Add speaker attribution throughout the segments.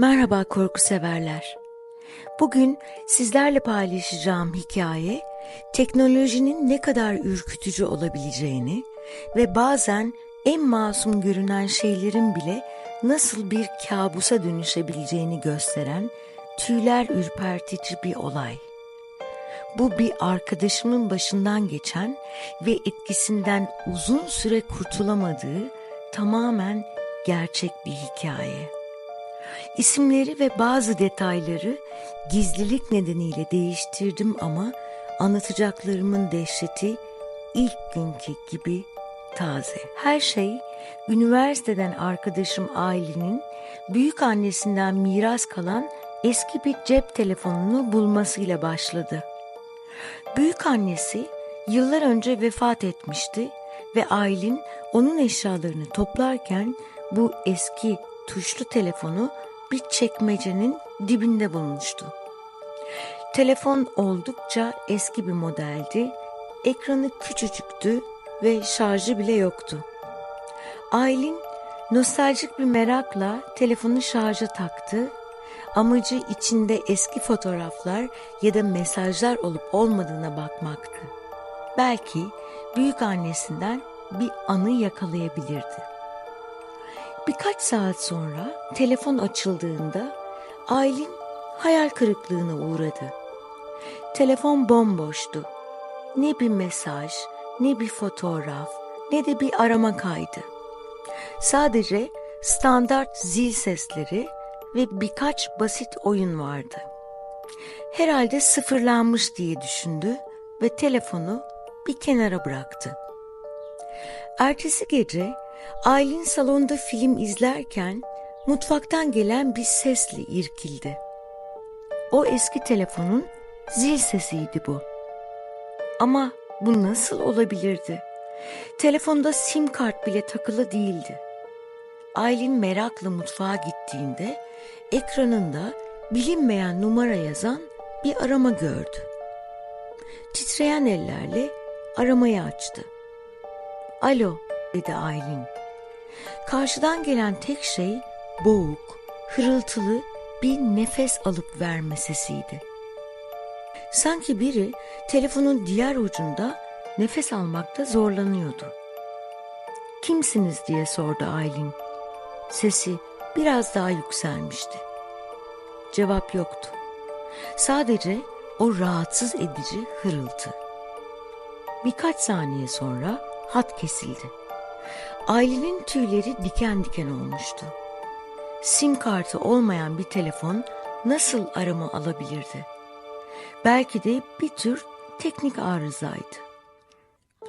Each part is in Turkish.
Speaker 1: Merhaba korku severler. Bugün sizlerle paylaşacağım hikaye teknolojinin ne kadar ürkütücü olabileceğini ve bazen en masum görünen şeylerin bile nasıl bir kabusa dönüşebileceğini gösteren tüyler ürpertici bir olay. Bu bir arkadaşımın başından geçen ve etkisinden uzun süre kurtulamadığı tamamen gerçek bir hikaye. İsimleri ve bazı detayları gizlilik nedeniyle değiştirdim ama anlatacaklarımın dehşeti ilk günkü gibi taze. Her şey üniversiteden arkadaşım Aylin'in büyük annesinden miras kalan eski bir cep telefonunu bulmasıyla başladı. Büyük annesi yıllar önce vefat etmişti ve Aylin onun eşyalarını toplarken bu eski tuşlu telefonu bir çekmecenin dibinde bulmuştu. Telefon oldukça eski bir modeldi. Ekranı küçücüktü ve şarjı bile yoktu. Aylin nostaljik bir merakla telefonu şarja taktı. Amacı içinde eski fotoğraflar ya da mesajlar olup olmadığına bakmaktı. Belki büyük annesinden bir anı yakalayabilirdi. Birkaç saat sonra telefon açıldığında Aylin hayal kırıklığına uğradı. Telefon bomboştu. Ne bir mesaj, ne bir fotoğraf, ne de bir arama kaydı. Sadece standart zil sesleri ve birkaç basit oyun vardı. Herhalde sıfırlanmış diye düşündü ve telefonu bir kenara bıraktı. Ertesi gece Aylin salonda film izlerken mutfaktan gelen bir sesle irkildi. O eski telefonun zil sesiydi bu. Ama bu nasıl olabilirdi? Telefonda sim kart bile takılı değildi. Aylin merakla mutfağa gittiğinde ekranında bilinmeyen numara yazan bir arama gördü. Titreyen ellerle aramayı açtı. Alo dedi Aylin. Karşıdan gelen tek şey boğuk, hırıltılı bir nefes alıp verme sesiydi. Sanki biri telefonun diğer ucunda nefes almakta zorlanıyordu. Kimsiniz diye sordu Aylin. Sesi biraz daha yükselmişti. Cevap yoktu. Sadece o rahatsız edici hırıltı. Birkaç saniye sonra hat kesildi. Ailenin tüyleri diken diken olmuştu. Sim kartı olmayan bir telefon nasıl arama alabilirdi? Belki de bir tür teknik arızaydı.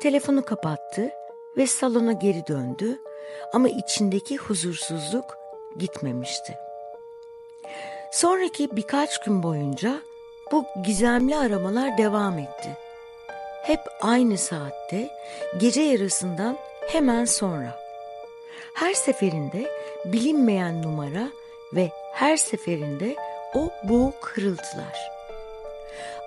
Speaker 1: Telefonu kapattı ve salona geri döndü ama içindeki huzursuzluk gitmemişti. Sonraki birkaç gün boyunca bu gizemli aramalar devam etti. Hep aynı saatte, gece yarısından hemen sonra. Her seferinde bilinmeyen numara ve her seferinde o boğuk hırıltılar.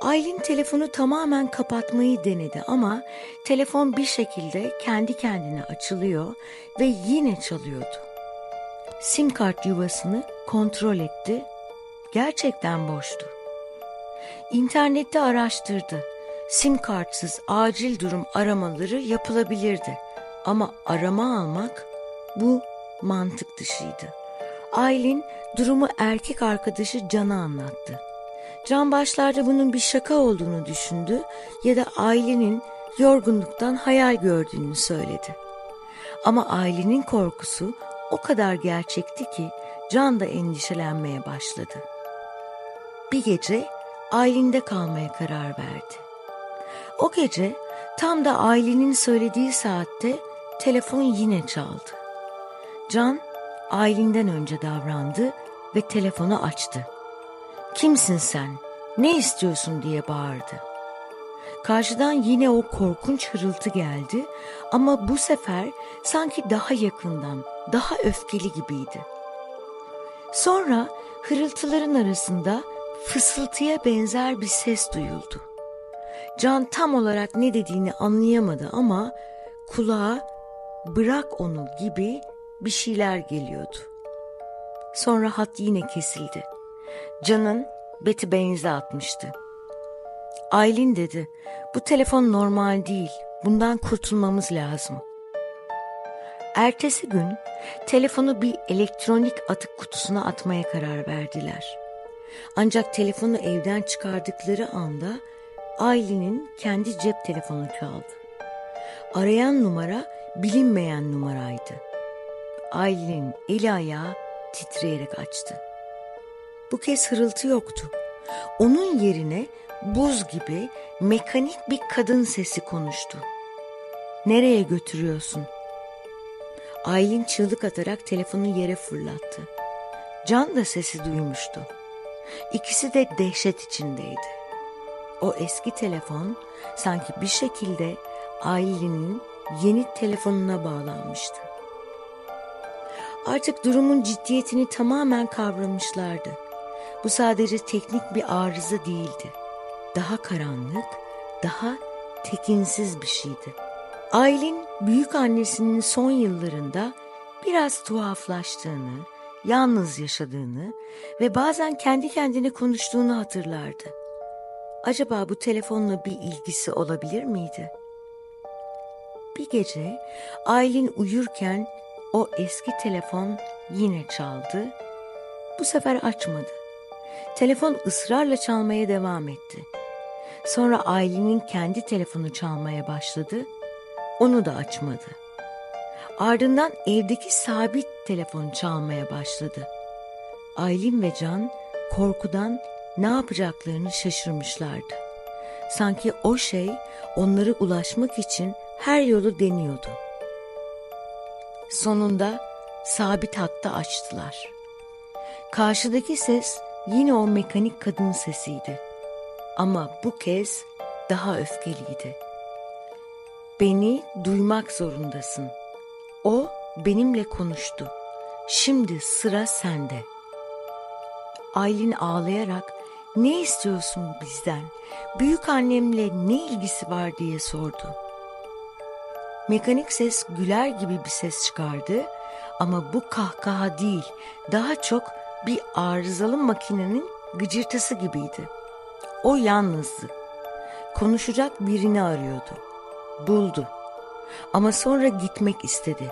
Speaker 1: Aylin telefonu tamamen kapatmayı denedi ama telefon bir şekilde kendi kendine açılıyor ve yine çalıyordu. Sim kart yuvasını kontrol etti. Gerçekten boştu. İnternette araştırdı. Sim kartsız acil durum aramaları yapılabilirdi. Ama arama almak bu mantık dışıydı. Aylin durumu erkek arkadaşı Can'a anlattı. Can başlarda bunun bir şaka olduğunu düşündü ya da ailenin yorgunluktan hayal gördüğünü söyledi. Ama ailenin korkusu o kadar gerçekti ki Can da endişelenmeye başladı. Bir gece Aylin'de kalmaya karar verdi. O gece tam da ailenin söylediği saatte telefon yine çaldı. Can Aylin'den önce davrandı ve telefonu açtı. Kimsin sen? Ne istiyorsun diye bağırdı. Karşıdan yine o korkunç hırıltı geldi ama bu sefer sanki daha yakından, daha öfkeli gibiydi. Sonra hırıltıların arasında fısıltıya benzer bir ses duyuldu. Can tam olarak ne dediğini anlayamadı ama kulağa bırak onu gibi bir şeyler geliyordu. Sonra hat yine kesildi. Can'ın Betty Baines'e atmıştı. Aylin dedi, bu telefon normal değil, bundan kurtulmamız lazım. Ertesi gün telefonu bir elektronik atık kutusuna atmaya karar verdiler. Ancak telefonu evden çıkardıkları anda Aylin'in kendi cep telefonu çaldı. Arayan numara bilinmeyen numaraydı. Aylin'in eli ayağı titreyerek açtı. Bu kez hırıltı yoktu. Onun yerine buz gibi mekanik bir kadın sesi konuştu. Nereye götürüyorsun? Aylin çığlık atarak telefonu yere fırlattı. Can da sesi duymuştu. İkisi de dehşet içindeydi. O eski telefon sanki bir şekilde Aylin'in yeni telefonuna bağlanmıştı. Artık durumun ciddiyetini tamamen kavramışlardı. Bu sadece teknik bir arıza değildi. Daha karanlık, daha tekinsiz bir şeydi. Aylin büyük annesinin son yıllarında biraz tuhaflaştığını, yalnız yaşadığını ve bazen kendi kendine konuştuğunu hatırlardı. Acaba bu telefonla bir ilgisi olabilir miydi? Bir gece Aylin uyurken o eski telefon yine çaldı. Bu sefer açmadı. Telefon ısrarla çalmaya devam etti. Sonra Aylin'in kendi telefonu çalmaya başladı. Onu da açmadı. Ardından evdeki sabit telefon çalmaya başladı. Aylin ve Can korkudan ne yapacaklarını şaşırmışlardı. Sanki o şey onları ulaşmak için her yolu deniyordu. Sonunda sabit hatta açtılar. Karşıdaki ses yine o mekanik kadın sesiydi. Ama bu kez daha öfkeliydi. Beni duymak zorundasın. O benimle konuştu. Şimdi sıra sende. Aylin ağlayarak ne istiyorsun bizden? Büyük annemle ne ilgisi var diye sordu. Mekanik ses güler gibi bir ses çıkardı ama bu kahkaha değil, daha çok bir arızalı makinenin gıcırtısı gibiydi. O yalnızdı. Konuşacak birini arıyordu. Buldu. Ama sonra gitmek istedi.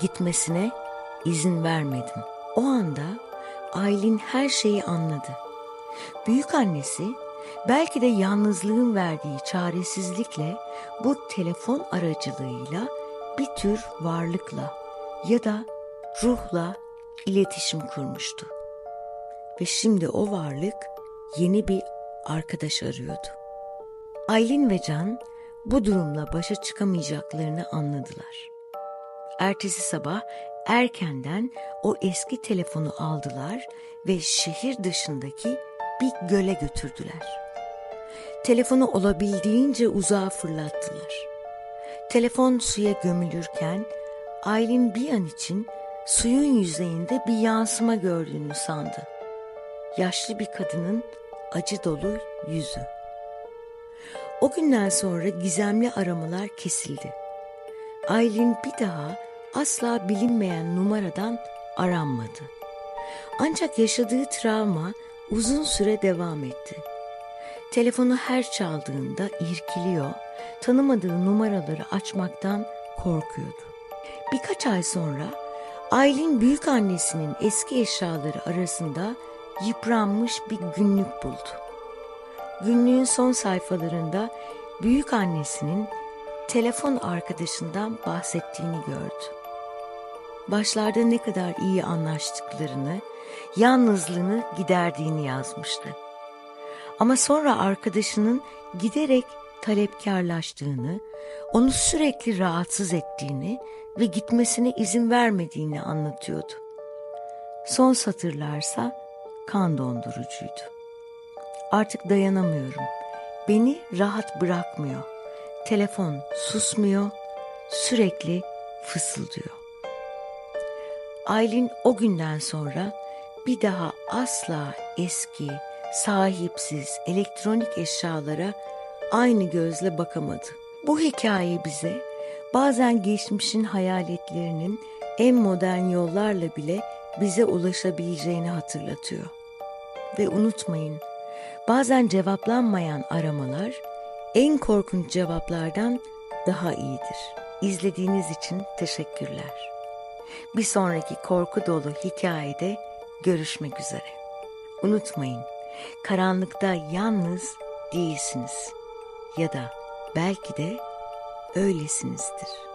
Speaker 1: Gitmesine izin vermedim. O anda Aylin her şeyi anladı. Büyük annesi belki de yalnızlığın verdiği çaresizlikle bu telefon aracılığıyla bir tür varlıkla ya da ruhla iletişim kurmuştu. Ve şimdi o varlık yeni bir arkadaş arıyordu. Aylin ve Can bu durumla başa çıkamayacaklarını anladılar. Ertesi sabah erkenden o eski telefonu aldılar ve şehir dışındaki bir göle götürdüler. Telefonu olabildiğince uzağa fırlattılar. Telefon suya gömülürken Aylin bir an için suyun yüzeyinde bir yansıma gördüğünü sandı. Yaşlı bir kadının acı dolu yüzü. O günden sonra gizemli aramalar kesildi. Aylin bir daha asla bilinmeyen numaradan aranmadı. Ancak yaşadığı travma uzun süre devam etti. Telefonu her çaldığında irkiliyor, tanımadığı numaraları açmaktan korkuyordu. Birkaç ay sonra Aylin büyük annesinin eski eşyaları arasında yıpranmış bir günlük buldu. Günlüğün son sayfalarında büyük annesinin telefon arkadaşından bahsettiğini gördü. Başlarda ne kadar iyi anlaştıklarını, yalnızlığını giderdiğini yazmıştı. Ama sonra arkadaşının giderek talepkarlaştığını, onu sürekli rahatsız ettiğini ve gitmesine izin vermediğini anlatıyordu. Son satırlarsa kan dondurucuydu. Artık dayanamıyorum. Beni rahat bırakmıyor. Telefon susmuyor, sürekli fısıldıyor. Aylin o günden sonra bir daha asla eski, sahipsiz elektronik eşyalara aynı gözle bakamadı. Bu hikaye bize bazen geçmişin hayaletlerinin en modern yollarla bile bize ulaşabileceğini hatırlatıyor. Ve unutmayın, bazen cevaplanmayan aramalar en korkunç cevaplardan daha iyidir. İzlediğiniz için teşekkürler. Bir sonraki korku dolu hikayede görüşmek üzere. Unutmayın, karanlıkta yalnız değilsiniz ya da belki de öylesinizdir.